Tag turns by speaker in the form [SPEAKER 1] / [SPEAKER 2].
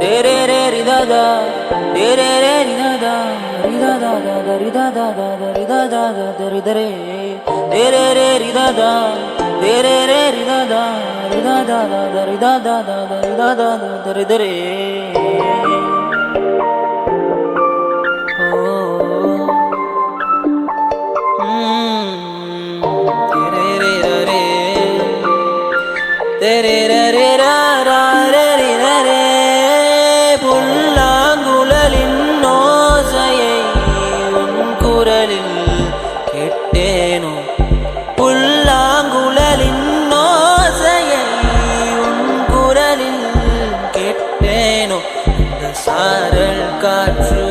[SPEAKER 1] ತೇರೆ ರಿ ದಾದಿ ದಾದಿ ದಾ ದಾ ದಾದಿ ದಾ ದಾದಿ ದಾ ದಾ ದೇ ತೇರೆ ರೇ ರಿ ದಾ ರೇ ರಿ ದಾದಿ ದಾ ದಾ ದಾ ದಿ ದಾ ದಾದಿ ದಾ ದಾ ದೇ கடல் காற்று